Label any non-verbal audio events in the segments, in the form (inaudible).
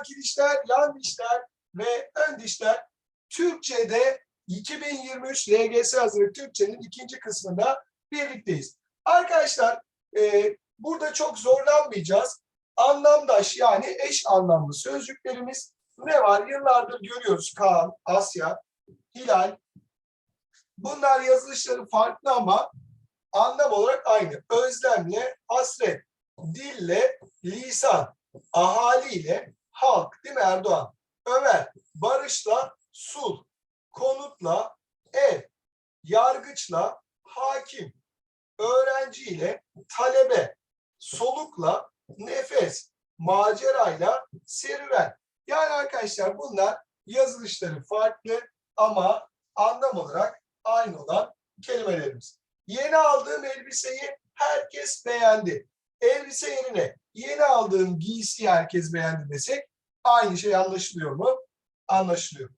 arki dişler, yan dişler ve ön dişler Türkçe'de 2023 LGS hazırlık Türkçenin ikinci kısmında birlikteyiz. Arkadaşlar e, burada çok zorlanmayacağız. Anlamdaş yani eş anlamlı sözcüklerimiz ne var? Yıllardır görüyoruz Kaan, Asya, Hilal. Bunlar yazılışları farklı ama anlam olarak aynı. Özlemle hasret, dille lisan, ahaliyle halk değil mi Erdoğan? Ömer, barışla sulh, konutla ev, yargıçla hakim, öğrenciyle talebe, solukla nefes, macerayla serüven. Yani arkadaşlar bunlar yazılışları farklı ama anlam olarak aynı olan kelimelerimiz. Yeni aldığım elbiseyi herkes beğendi. Elbise yerine yeni aldığım giysiyi herkes beğendi desek aynı şey anlaşılıyor mu? Anlaşılıyor.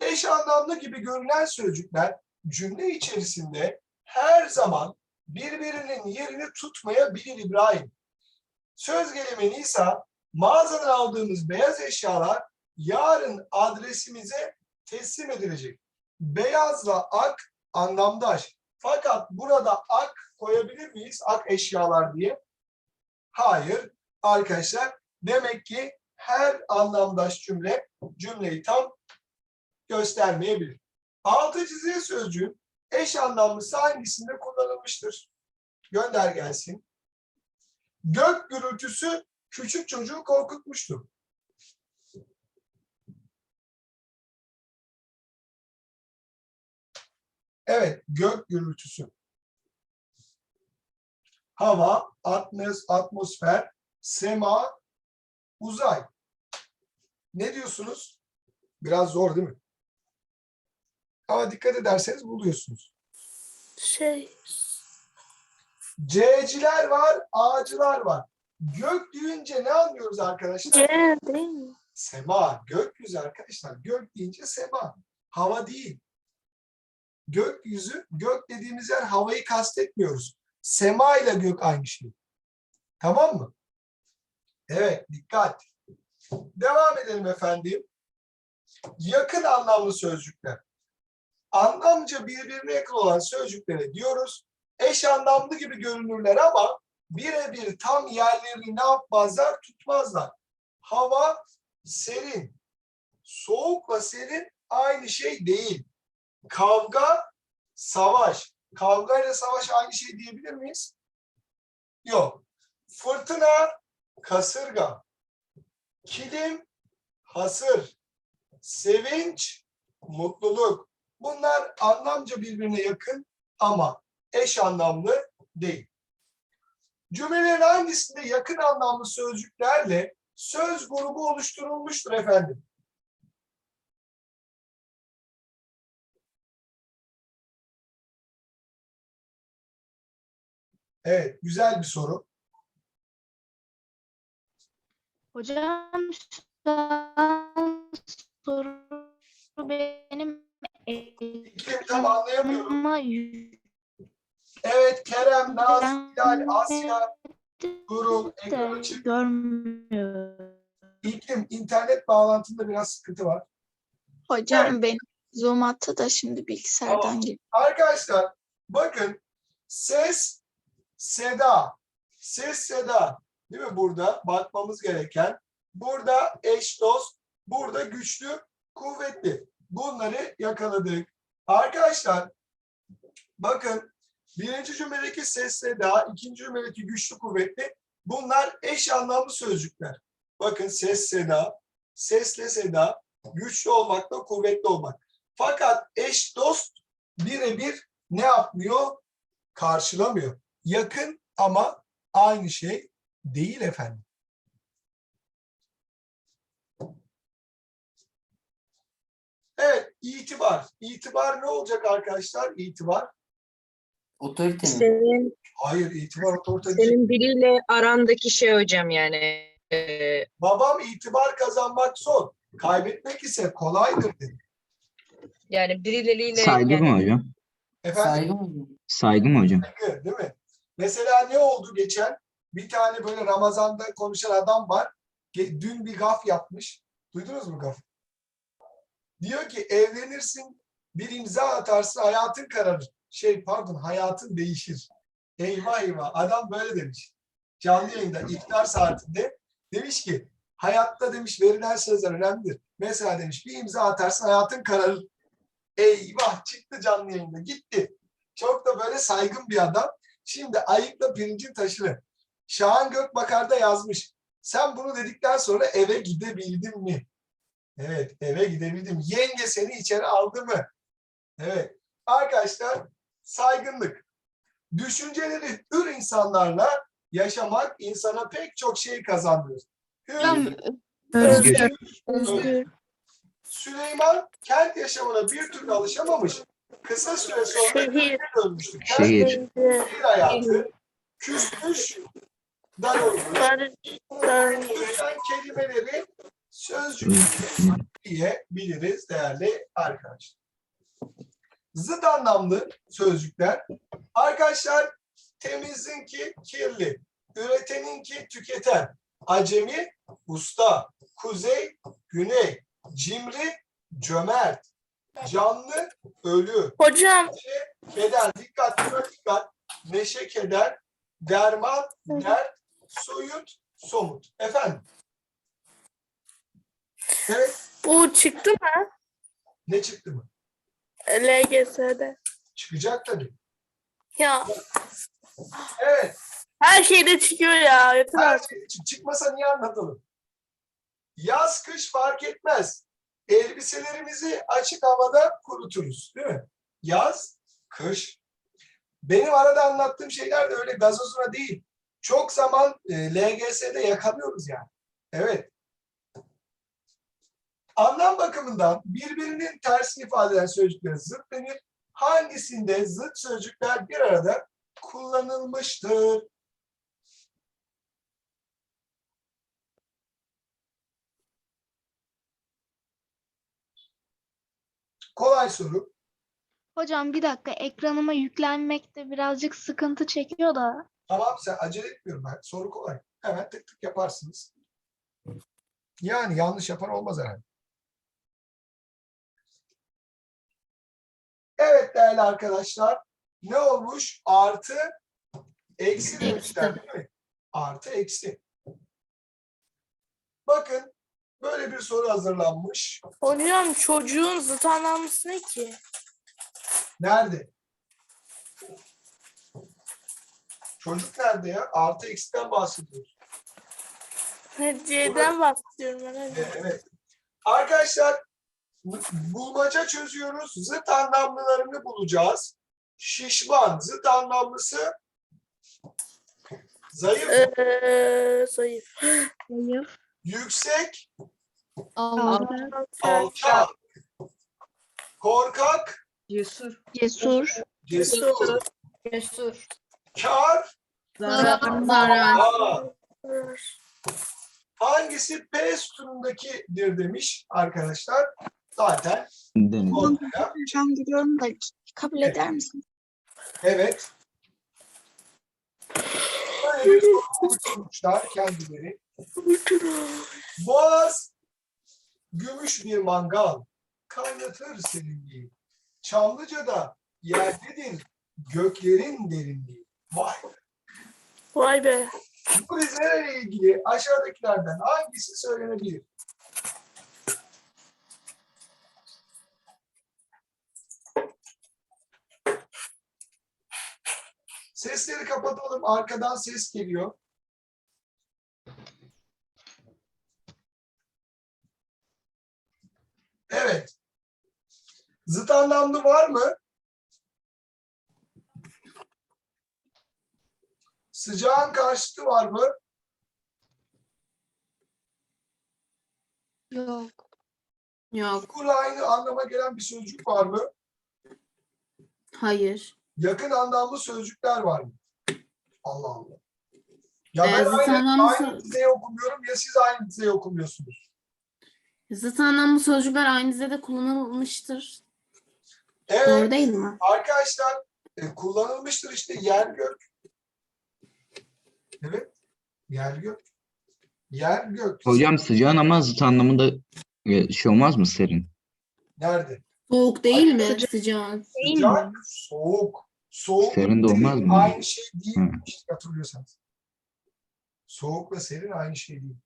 Eş anlamlı gibi görünen sözcükler cümle içerisinde her zaman birbirinin yerini tutmayabilir İbrahim. Söz gelimi Nisa, mağazadan aldığımız beyaz eşyalar yarın adresimize teslim edilecek. Beyazla ak anlamdaş. Fakat burada ak koyabilir miyiz? Ak eşyalar diye. Hayır. Arkadaşlar demek ki her anlamdaş cümle cümleyi tam göstermeyebilir. Altı çizili sözcüğün eş anlamlısı hangisinde kullanılmıştır? Gönder gelsin. Gök gürültüsü küçük çocuğu korkutmuştu. Evet, gök gürültüsü. Hava, atmos, atmosfer, sema, uzay. Ne diyorsunuz? Biraz zor değil mi? Ama dikkat ederseniz buluyorsunuz. Şey, C'ciler var, A'cılar var. Gök deyince ne anlıyoruz arkadaşlar? C değil mi? Sema, gökyüzü arkadaşlar. Gök deyince sema. Hava değil. Gökyüzü, gök dediğimiz yer havayı kastetmiyoruz. Sema ile gök aynı şey. Tamam mı? Evet, dikkat. Devam edelim efendim. Yakın anlamlı sözcükler. Anlamca birbirine yakın olan sözcüklere diyoruz. Eş anlamlı gibi görünürler ama birebir tam yerlerini ne yapmazlar? Tutmazlar. Hava serin. Soğukla serin aynı şey değil. Kavga, savaş. Kavga ile savaş aynı şey diyebilir miyiz? Yok. Fırtına, kasırga. Kilim, hasır. Sevinç, mutluluk. Bunlar anlamca birbirine yakın ama eş anlamlı değil. Cümlelerin hangisinde yakın anlamlı sözcüklerle söz grubu oluşturulmuştur efendim? Evet, güzel bir soru. Hocam şu an soru benim İklim tam anlayamıyorum. Evet, Kerem, Naz, Hilal, Asya, Gurul, ekran de açık. görmüyorum. İklim, internet bağlantında biraz sıkıntı var. Hocam benim Zoom attı da şimdi bilgisayardan Tamam. gir. Arkadaşlar, bakın ses, seda, ses, seda değil mi burada? Bakmamız gereken. Burada eş, dost, burada güçlü, kuvvetli. Bunları yakaladık. Arkadaşlar, bakın birinci cümledeki ses, seda, ikinci cümledeki güçlü, kuvvetli. Bunlar eş anlamlı sözcükler. Bakın ses, seda, sesle seda, güçlü olmakla kuvvetli olmak. Fakat eş, dost birebir ne yapmıyor? Karşılamıyor. Yakın ama aynı şey değil efendim. Evet, itibar. İtibar ne olacak arkadaşlar? İtibar. Otorite mi? Senin, Hayır, itibar otorite değil. senin biriyle arandaki şey hocam yani. Babam itibar kazanmak zor. Kaybetmek ise kolaydır dedi. yani birileriyle Saygı yani, mı hocam? Efendim? Saygı mı? Saygı mı hocam? Saygı, değil mi? Mesela ne oldu geçen? Bir tane böyle Ramazan'da konuşan adam var. dün bir gaf yapmış. Duydunuz mu gaf? Diyor ki evlenirsin, bir imza atarsın, hayatın kararır. Şey pardon, hayatın değişir. Eyvah eyvah. Adam böyle demiş. Canlı yayında iftar saatinde demiş ki hayatta demiş verilen sözler önemlidir. Mesela demiş bir imza atarsın hayatın kararır. Eyvah çıktı canlı yayında gitti. Çok da böyle saygın bir adam. Şimdi ayıkla pirincin taşını. Şahan Gökbakar da yazmış. Sen bunu dedikten sonra eve gidebildin mi? Evet eve gidebildim. Yenge seni içeri aldı mı? Evet. Arkadaşlar saygınlık. Düşünceleri hür insanlarla yaşamak insana pek çok şey kazandırır. Hür, Özgür. özgür. Süleyman kent yaşamına bir türlü alışamamış. Kısa süre sonra Şehir. dönmüştü. Kent Şehir. şehir hayatı küsmüş dar olmuş. Bu yüzden kelimeleri sözcük diyebiliriz değerli arkadaşlar. Zıt anlamlı sözcükler. Arkadaşlar temizinki kirli, üreteninki tüketen, acemi, usta, kuzey, güney, cimri, cömert, canlı, ölü, Hocam keder, dikkat, dikkat, dikkat, neşe, keder, derman, dert, soyut, somut. Efendim? Evet, bu çıktı mı ne çıktı mı? LGS'de? Çıkacak tabii. Ya Evet, her şeyde çıkıyor ya. Yeter her artık. şey için çıkmasa niye anlatalım? Yaz, kış fark etmez. Elbiselerimizi açık havada kuruturuz, değil mi? Yaz, kış. Benim arada anlattığım şeyler de öyle gazozuna değil. Çok zaman e, LGS'de yakalıyoruz yani. Evet. Anlam bakımından birbirinin tersini ifade eden sözcüklere zıt denir. Hangisinde zıt sözcükler bir arada kullanılmıştır? Kolay soru. Hocam bir dakika ekranıma yüklenmekte birazcık sıkıntı çekiyor da. Tamam sen acele etmiyorum ben. Soru kolay. Hemen tık tık yaparsınız. Yani yanlış yapan olmaz herhalde. Evet değerli arkadaşlar. Ne olmuş? Artı eksi demişler değil mi? Artı eksi. Bakın böyle bir soru hazırlanmış. Hocam çocuğun zıt anlamlısı ne ki? Nerede? Çocuk nerede ya? Artı eksiden bahsediyoruz. C'den bahsediyorum ben. hadi. Evet. Arkadaşlar bu- bulmaca çözüyoruz. Zıt anlamlılarını bulacağız. Şişman zıt anlamlısı zayıf, Ee, zayıf. Yüksek, Alçak. korkak, Cesur. Cesur. cesur, Cesur. kar, Zarar. Aa, hangisi P sütunundakidir demiş arkadaşlar. Zaten ortaya. Hocam biliyorum da kabul eder misin? Evet. Böyle oluşturmuşlar kendileri. Boğaz, gümüş bir mangal, kaynatır serinliği. Çamlıca'da yerdedir göklerin derinliği. Vay! Vay be. Bu dizelerle ilgili aşağıdakilerden hangisi söylenebilir? Sesleri kapatalım. Arkadan ses geliyor. Evet. Zıt anlamlı var mı? Sıcağın karşıtı var mı? Yok. Yok, Kurla aynı anlama gelen bir sözcük var mı? hayır. Yakın anlamlı sözcükler var mı? Allah Allah. Ya Ee, ben zıt aynı, anlamlısı- aynı dizeyi okumuyorum ya siz aynı dizeyi okumuyorsunuz. Zıt anlamlı sözcükler aynı dizede kullanılmıştır. Doğru Evet değil mi? arkadaşlar e, kullanılmıştır işte yer gök. Evet yer gök. Yer gök. Hocam sıcağın ama zıt anlamında e, şey olmaz mı serin? Nerede? Soğuk değil mi? Sıcak. Sıcak. Sıcak, soğuk. Soğuk Serin de olmaz mı? Aynı şey değil. Hı. işte hatırlıyorsanız. Soğuk ve serin aynı şey değil.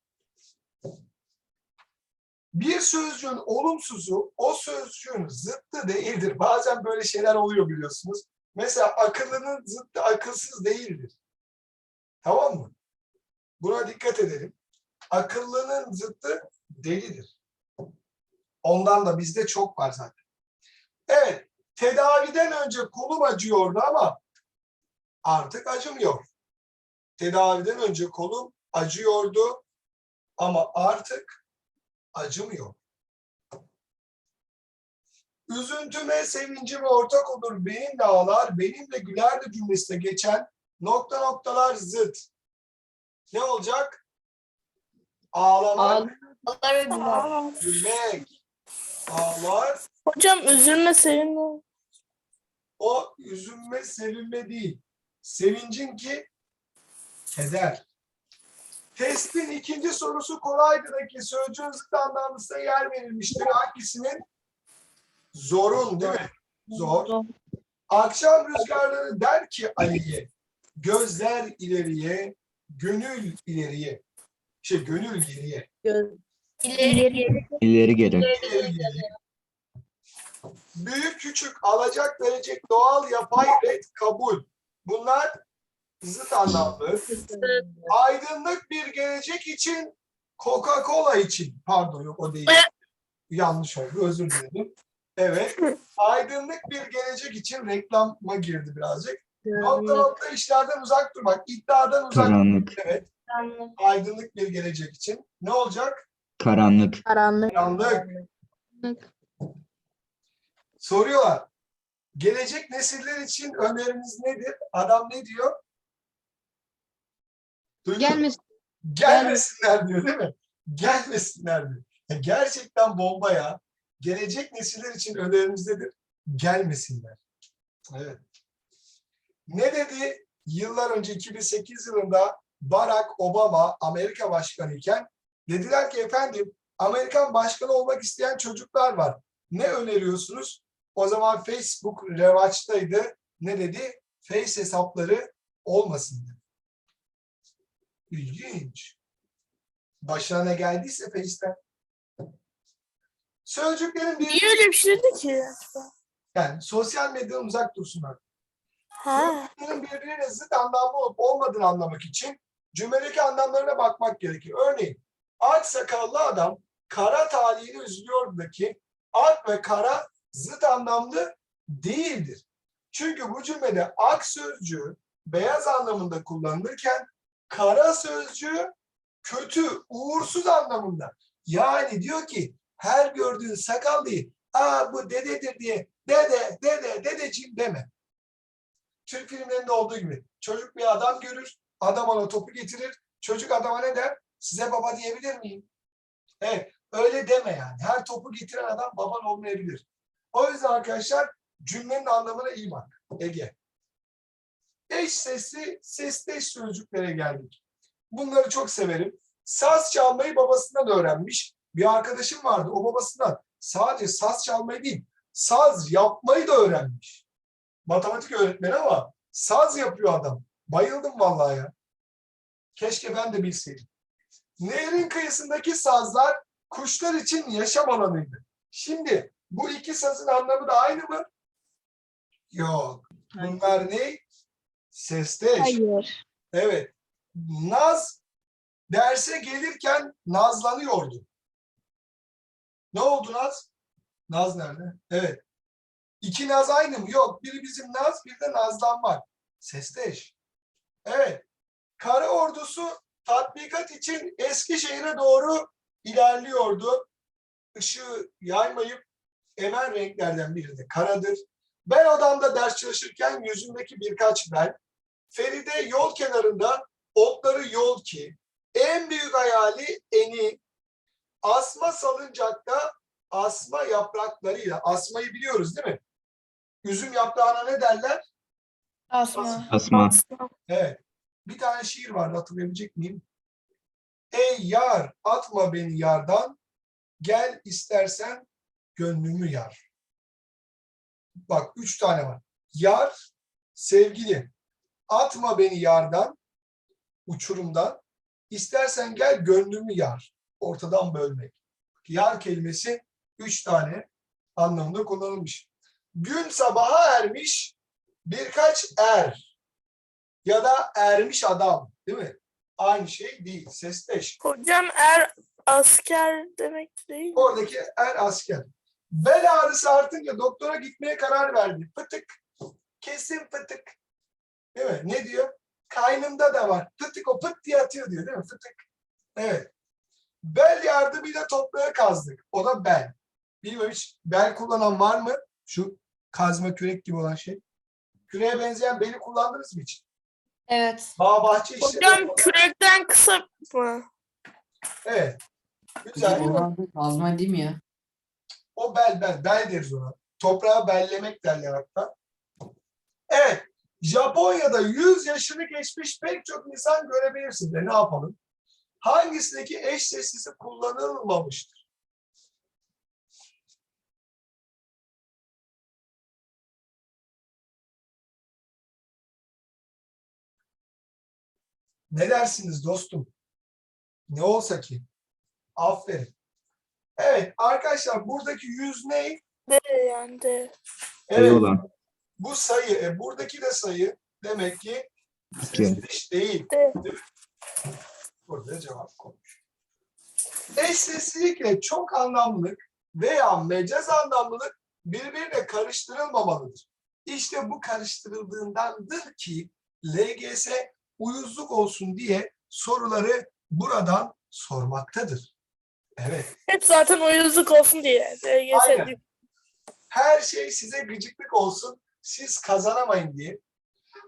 Bir sözcüğün olumsuzu o sözcüğün zıttı değildir. Bazen böyle şeyler oluyor biliyorsunuz. Mesela akıllının zıttı akılsız değildir. Tamam mı? Buna dikkat edelim. Akıllının zıttı delidir. Ondan da bizde çok var zaten. Evet, tedaviden önce kolum acıyordu ama artık acımıyor. Tedaviden önce kolum acıyordu ama artık acımıyor. Üzüntüme, sevincime ortak olur, benimle ağlar, benimle güler de cümlesine geçen nokta noktalar zıt. Ne olacak? Ağlamak, Aa, gülmek, ağlar, Hocam üzülme sevinme. O üzülme, sevinme değil. Sevincin ki keder. Testin ikinci sorusu kolaydaki sözcüğün zıt anlamlısına yer verilmiştir. Hangisinin? Zorun değil mi? Zor. Akşam rüzgarları der ki Ali'ye, gözler ileriye, gönül ileriye. Şey gönül geriye. İleri. İleri geri. ileri geriye. Büyük küçük alacak verecek doğal yapay red kabul. Bunlar zıt anlamlı. Aydınlık bir gelecek için Coca-Cola için. Pardon yok o değil. Yanlış oldu özür dilerim. Evet. (laughs) Aydınlık bir gelecek için reklama girdi birazcık. Nokta nokta işlerden uzak durmak. iddiadan uzak Karanlık. Evet. Aydınlık bir gelecek için. Ne olacak? Karanlık. Karanlık. Karanlık. Soruyorlar. Gelecek nesiller için öneriniz nedir? Adam ne diyor? Duydun? Gelmesin. Gelmesinler diyor değil mi? Gelmesinler diyor. Ya gerçekten bomba ya. Gelecek nesiller için öneriniz nedir? Gelmesinler. Evet. Ne dedi? Yıllar önce 2008 yılında Barack Obama Amerika başkanı iken dediler ki efendim Amerikan başkanı olmak isteyen çocuklar var. Ne öneriyorsunuz? O zaman Facebook revaçtaydı. Ne dedi? Face hesapları olmasın dedi. İlginç. Ne geldiyse Face'ten. Sözcüklerin bir Niye öyle bir şey dedi ki? yani sosyal medyadan uzak dursunlar. Ha. Sözcüklerin birbirine zıt anlamlı olup olmadığını anlamak için cümledeki anlamlarına bakmak gerekir. Örneğin ak sakallı adam kara talihine üzülüyordaki ak ve kara zıt anlamlı değildir. Çünkü bu cümlede ak sözcüğü beyaz anlamında kullanılırken kara sözcüğü kötü, uğursuz anlamında. Yani diyor ki her gördüğün sakallıyı aa bu dededir diye dede, dede, dedeciğim deme. Türk filmlerinde olduğu gibi çocuk bir adam görür, adam ona topu getirir, çocuk adama ne der? Size baba diyebilir miyim? Evet, öyle deme yani. Her topu getiren adam baban olmayabilir. O yüzden arkadaşlar cümlenin anlamına iyi bak. Ege. Eş sesli, sesleş sözcüklere geldik. Bunları çok severim. Saz çalmayı babasından öğrenmiş. Bir arkadaşım vardı o babasından sadece saz çalmayı değil, saz yapmayı da öğrenmiş. Matematik öğretmeni ama saz yapıyor adam. Bayıldım vallahi ya. Keşke ben de bilseydim. Nehrin kıyısındaki sazlar kuşlar için yaşam alanıydı. Şimdi bu iki sazın anlamı da aynı mı? Yok. Bunlar ne? Sesteş. Hayır. Evet. Naz derse gelirken nazlanıyordu. Ne oldu Naz? Naz nerede? Evet. İki Naz aynı mı? Yok. Biri bizim Naz, bir de Nazlanmak. Sesteş. Evet. Kara ordusu tatbikat için Eskişehir'e doğru ilerliyordu. Işığı yaymayıp emen renklerden biri de karadır. Ben odamda ders çalışırken yüzümdeki birkaç ben, Feride yol kenarında otları yol ki, en büyük hayali eni, asma salıncakta asma yapraklarıyla, asmayı biliyoruz değil mi? Üzüm yaprağına ne derler? Asma. Asma. Evet. Bir tane şiir vardı hatırlayabilecek miyim? Ey yar atma beni yardan. Gel istersen gönlümü yar. Bak üç tane var. Yar, sevgili. Atma beni yardan, uçurumdan. İstersen gel gönlümü yar. Ortadan bölmek. Yar kelimesi üç tane anlamında kullanılmış. Gün sabaha ermiş birkaç er ya da ermiş adam değil mi? Aynı şey değil. Sesleş. Hocam er asker demek değil. Oradaki er asker. Bel ağrısı artınca doktora gitmeye karar verdi. Fıtık. Kesin fıtık. Değil mi? Ne diyor? Kaynımda da var. Fıtık o pıt diye atıyor diyor değil mi? Fıtık. Evet. Bel yardımıyla toprağı kazdık. O da bel. Hiç bel kullanan var mı? Şu kazma kürek gibi olan şey. Küreğe benzeyen beli kullandınız mı hiç? Evet. Bağ bahçe işleri. Hocam kürekten kısa mı? Evet. Güzel. Kazma değil mi ya? O bel bel. Bel deriz ona. Toprağı bellemek derler hatta. Evet. Japonya'da 100 yaşını geçmiş pek çok insan görebilirsin de ne yapalım? Hangisindeki eş sesisi kullanılmamıştır? Ne dersiniz dostum? Ne olsa ki? Aferin. Evet arkadaşlar buradaki yüz ne? De yani de. Sayı Evet olan. bu sayı. E, buradaki de sayı. Demek ki İki. sesleş değil. De. Burada cevap konmuş. Eş seslilikle çok anlamlılık veya mecaz anlamlılık birbirine karıştırılmamalıdır. İşte bu karıştırıldığındandır ki LGS uyuzluk olsun diye soruları buradan sormaktadır. Evet. (laughs) Hep zaten uyuzluk olsun diye. LGS Aynen. diyor. her şey size gıcıklık olsun, siz kazanamayın diye.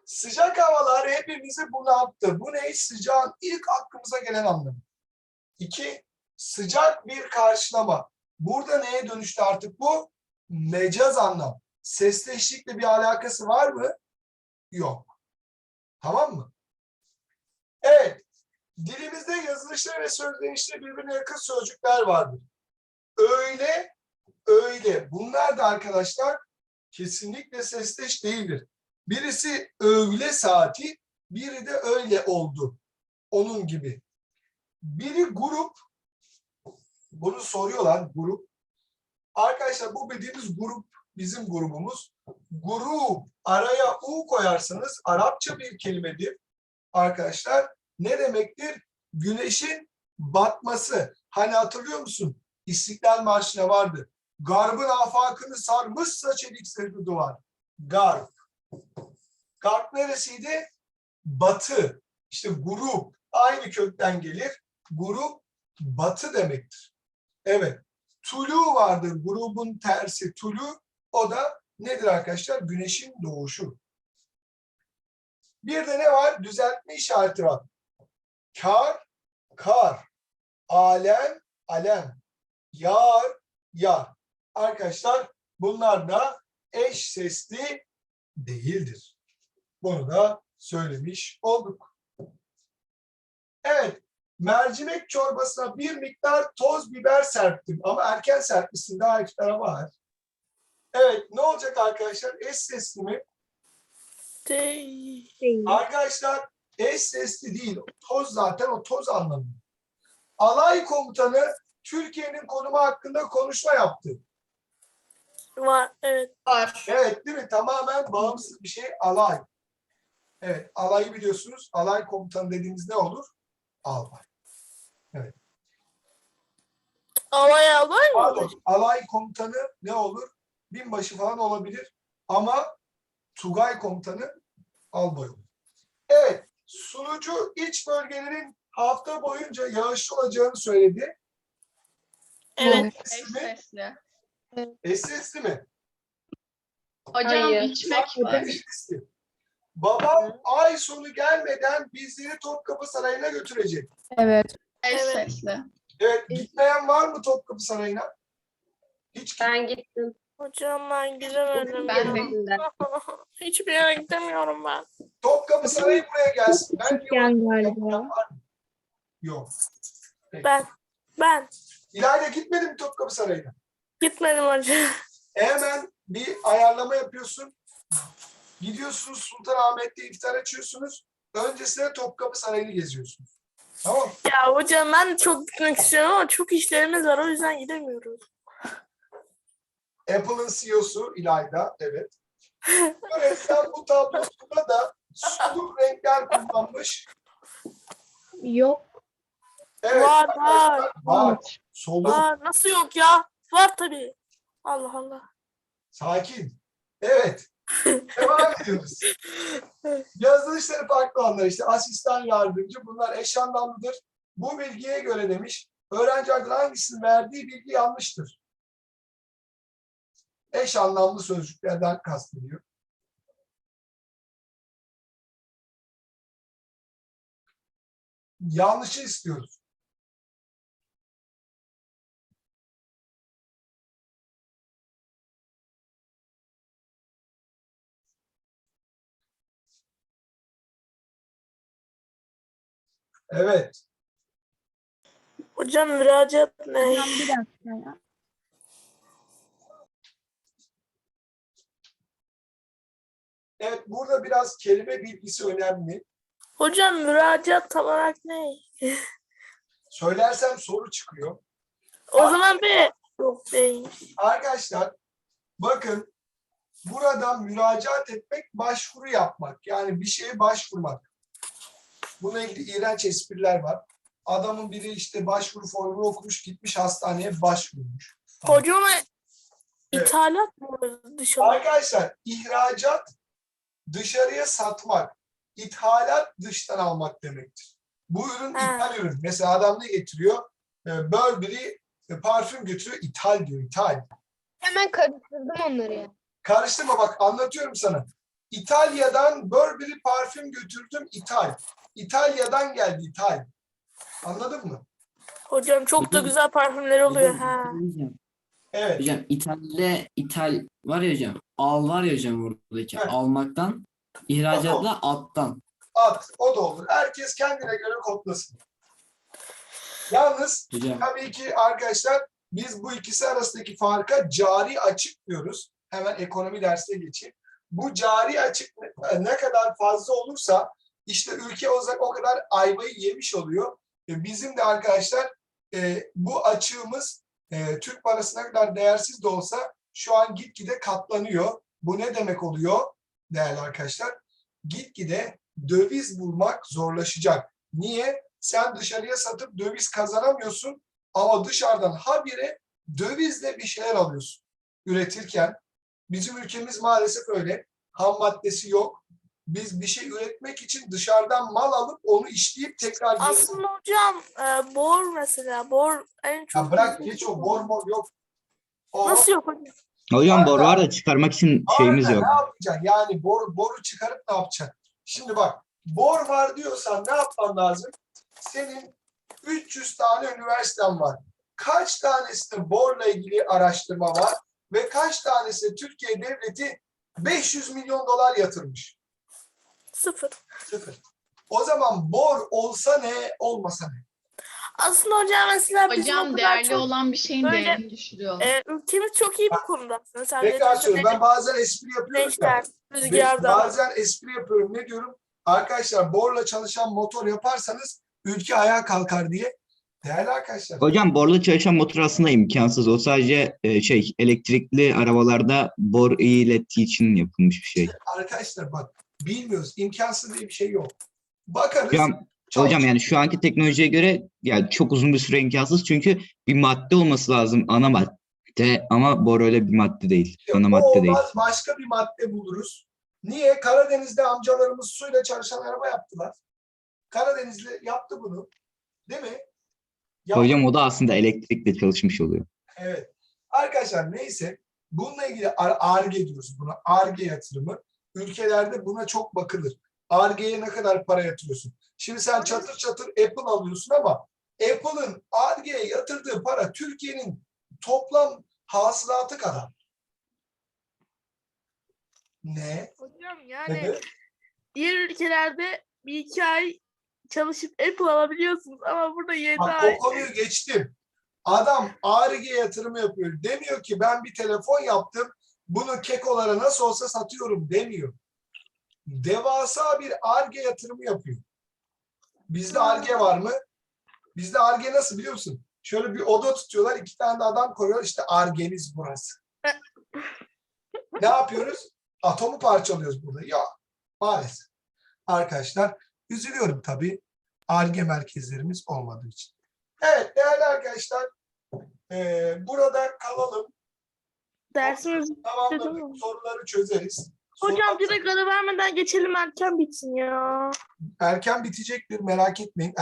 Sıcak havalar hepimizi bunalttı. Bu ne? Sıcağın ilk aklımıza gelen anlamı. İki, sıcak bir karşılama. Burada neye dönüştü artık bu? Mecaz anlam. Sesleşlikle bir alakası var mı? Yok. Tamam mı? Evet. Dilimizde yazılışta ve sözlenişte birbirine yakın sözcükler vardır. Öyle öyle. Bunlar da arkadaşlar kesinlikle sesleş değildir. Birisi öğle saati, biri de öyle oldu. Onun gibi. Biri grup, bunu soruyorlar grup. Arkadaşlar bu dediğimiz grup bizim grubumuz. Grup araya u koyarsanız Arapça bir kelimedir. Arkadaşlar ne demektir? Güneşin batması. Hani hatırlıyor musun? İstiklal Marşı'na vardı. Garbın afakını sarmışsa çelik sırtı duvar. Garp. Garp neresiydi? Batı. İşte grup. Aynı kökten gelir. Grup batı demektir. Evet. Tulu vardır. Grubun tersi tulu. O da nedir arkadaşlar? Güneşin doğuşu. Bir de ne var? Düzeltme işareti var. Kar, kar. Alem, alem. Yar, yar. Arkadaşlar bunlar da eş sesli değildir. Bunu da söylemiş olduk. Evet, mercimek çorbasına bir miktar toz biber serptim ama erken serpmişsin daha iftara var. Evet, ne olacak arkadaşlar? Eş sesli mi? Değil. Arkadaşlar eş sesli değil. Toz zaten o toz anlamı. Alay komutanı Türkiye'nin konumu hakkında konuşma yaptı. Var. Evet. Var. Evet değil mi? Tamamen bağımsız bir şey alay. Evet alayı biliyorsunuz. Alay komutanı dediğimiz ne olur? Albay. Alay alay mı? Pardon. Alay komutanı ne olur? Binbaşı falan olabilir. Ama Tugay komutanı albay olur. Evet. Sunucu iç bölgelerin hafta boyunca yağışlı olacağını söyledi. Evet. Sesli mi? sesli. Eş sesli mi? Hocam Hayır. içmek var. Babam ay sonu gelmeden bizleri Topkapı Sarayı'na götürecek. Evet. Eş Evet. sesli. Evet, gitmeyen var mı Topkapı Sarayı'na? Hiç Ben gittim. Hocam ben gidemedim. Ben de gittim. (laughs) Hiçbir yere gidemiyorum ben. Topkapı Sarayı buraya gelsin. Ben Küçükken diyorum, galiba. Yok. Peki. Ben. Ben. İlayda gitmedin mi Topkapı Sarayı'na? Gitmedim hocam. Hemen bir ayarlama yapıyorsun. Gidiyorsunuz Sultanahmet'te iftar açıyorsunuz. Öncesinde Topkapı Sarayı'nı geziyorsunuz. Tamam? Ya hocam ben çok gitmek istiyorum ama çok işlerimiz var o yüzden gidemiyoruz. Apple'ın CEO'su İlayda, evet. (laughs) Öğretmen bu tablosunda da soluk renkler kullanmış. Yok. Evet, Var, arkadaşlar, var. Soluk, Aa, nasıl yok ya? Var tabii. Allah Allah. sakin. Evet. Devam (laughs) ediyoruz. Yazılışları farklı olanlar işte asistan yardımcı bunlar eş anlamlıdır. Bu bilgiye göre demiş öğrencilerden hangisinin verdiği bilgi yanlıştır. Eş anlamlı sözcüklerden kastediyor. Yanlışı istiyoruz. Evet. Hocam müracaat ne? Hocam bir dakika ya. Evet burada biraz kelime bilgisi önemli. Hocam müracaat tam olarak ne? (laughs) Söylersem soru çıkıyor. O zaman bir yok değil. Arkadaşlar bakın burada müracaat etmek başvuru yapmak. Yani bir şeye başvurmak. Buna ilgili iğrenç espriler var. Adamın biri işte başvuru formunu okumuş gitmiş hastaneye başvurmuş. Hocam Evet. ithalat mı dışarı? Arkadaşlar ihracat dışarıya satmak. ithalat dıştan almak demektir. Bu ürün Ha. ithal ürün. Mesela adam ne getiriyor? Ee, Burberry e, parfüm götürüyor. ithal diyor. ithal. Hemen karıştırdım onları ya. Karıştırma bak anlatıyorum sana. İtalya'dan Burberry parfüm götürdüm ithal. İtalya'dan geldi ithal. Anladın mı? Hocam çok da güzel parfümler oluyor Hocam, ha. Hocam, Evet. hocam İtalya, İtal var ya hocam. Al var ya hocam oradaki. Heh. Almaktan, ihracatla alttan. At. O da olur. Herkes kendine göre kodlasın. Yalnız Hocam tabii ki arkadaşlar biz bu ikisi arasındaki farka cari açık diyoruz. Hemen ekonomi dersine geçeyim. Bu cari açık ne- kadar fazla olursa işte ülke o o kadar ayvayı yemiş oluyor. E, Bizim de arkadaşlar e, bu açığımız e, Türk parası ne kadar değersiz de olsa şu an gitgide katlanıyor. Bu ne demek oluyor değerli arkadaşlar? Gitgide döviz bulmak zorlaşacak. Niye? Sen dışarıya satıp döviz kazanamıyorsun ama dışarıdan habire dövizle bir şeyler alıyorsun üretirken. Bizim ülkemiz maalesef öyle. Ham maddesi yok. Biz bir şey üretmek için dışarıdan mal alıp onu işleyip tekrar Aslında hocam e, bor mesela bor en çok Ya bırak geç o bor mor yok. Nasıl yok hocam? Hocam boru var da çıkarmak için şeyimiz yok. Ne yapacaksın? Yani bor, boru çıkarıp ne yapacaksın? Şimdi bak bor var diyorsan ne yapman lazım? Senin 300 tane üniversiten var. Kaç tanesinde borla ilgili araştırma var ve kaç tanesinde Türkiye devleti 500 milyon dolar yatırmış? Sıfır. Sıfır. O zaman bor olsa ne, olmasa ne? Aslında hocam mesela bizim Hocam değerli çok, olan bir şeyin böyle- değerini düşürüyor. e, ülkemiz çok iyi bir konuda. Mesela Tekrar söylüyorum. Ben bazen espri yapıyorum. rüzgarda. Bazen espri yapıyorum. Ne diyorum? Arkadaşlar borla çalışan motor yaparsanız ülke ayağa kalkar diye. Değerli arkadaşlar. Hocam borla çalışan motor aslında imkansız. O sadece e, şey elektrikli arabalarda bor ilettiği için yapılmış bir şey. Arkadaşlar bak bilmiyoruz. imkansız diye bir şey yok. Bakarız. Hocam, hocam yani şu anki teknolojiye göre yani çok uzun bir süre imkansız çünkü bir madde olması lazım ana madde ama bor öyle bir madde değil. Ana o madde değil. olmaz. Başka bir madde buluruz. Niye? Karadeniz'de amcalarımız suyla çalışan araba yaptılar. Karadenizli yaptı bunu. Değil mi? Yaptı. Hocam o da aslında elektrikle çalışmış oluyor. Evet. Arkadaşlar neyse bununla ilgili Ar- ARGE diyoruz buna. ARGE yatırımı. Ülkelerde buna çok bakılır. ARGE'ye ne kadar para yatırıyorsun? Şimdi sen çatır çatır Apple alıyorsun ama Apple'ın ARGE'ye yatırdığı para Türkiye'nin toplam hasılatı kadar. Ne? Hocam yani Evet. diğer ülkelerde bir iki ay çalışıp Apple alabiliyorsunuz ama burada 7 Bak ay o konuyu geçtim. Adam ARGE yatırımı yapıyor. Demiyor ki ben bir telefon yaptım. Bunu kekolara nasıl olsa satıyorum demiyor. Devasa bir ARGE yatırımı yapıyor. Bizde ARGE var mı? Bizde ARGE nasıl biliyor musun? Şöyle bir oda tutuyorlar. iki tane de adam koyuyor. İşte ARGE'miz burası. (laughs) ne yapıyoruz? Atomu parçalıyoruz burada. Ya maalesef. Arkadaşlar üzülüyorum tabii. ARGE merkezlerimiz olmadığı için. Evet değerli arkadaşlar eee, burada kalalım. dersimiz. Tamamladık. Soruları çözeriz. Hocam direkt ara vermeden geçelim erken bitsin ya. erken bitecektir merak etmeyin.